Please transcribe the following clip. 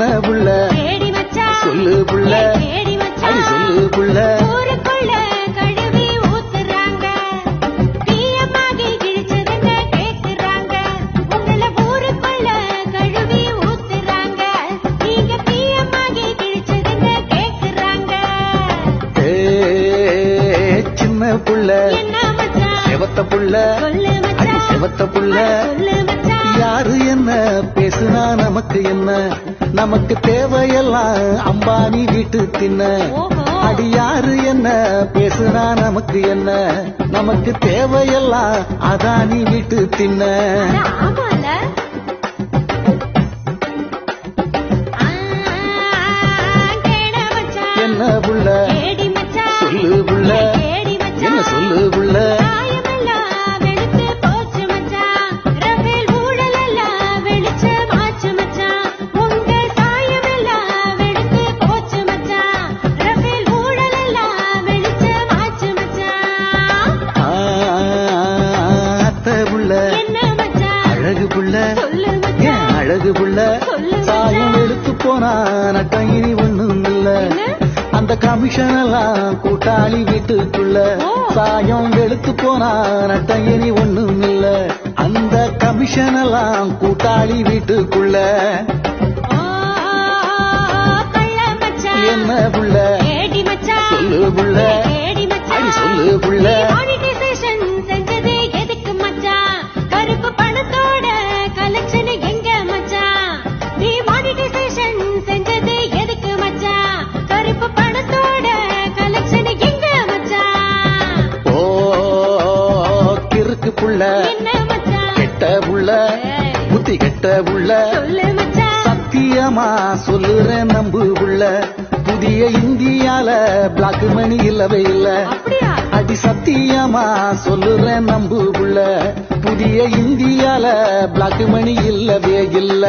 என்ன புள்ள? சொல்லு புள்ள. அடி சொல்லு புள்ள. சின்ன புள்ள. செவத்த அடி செவத்த புள்ள. நமக்கு என்ன? நமக்கு தேவையெல்லாம் அம்பானி வீட்டு தின்ன. ஓஹோ. அடி யாரு என்ன? பேசுனா நமக்கு என்ன? நமக்கு தேவையெல்லாம் அதானி வீட்டு தின்ன. என்ன புள்ள சொல்லு புள்ள என்ன சொல்லு புள்ள ஏன் அழகு புள்ள சாயம் எடுத்து போனா நட்டம் இனி ஒண்ணும் இல்ல? அந்த கமிஷன் எல்லாம் கூட்டாளி வீட்டுக்குள்ள. சாயம் வெளுத்து போனா நட்டம் இனி ஒண்ணும் இல்ல அந்த கமிஷன் எல்லாம் கூட்டாளி வீட்டுக்குள்ள என்ன புள்ள மச்சான் கெட்ட ஏய், புத்தி கெட்ட மச்சான் சத்தியமா சொல்லுறேன் நம்பு புள்ள புதிய இந்தியால பிளாக் மணி இல்லவே இல்ல. அடி சத்தியமா சொல்லுறேன் நம்பு புள்ள புதிய இந்தியால பிளாக் மணி இல்லவே இல்ல.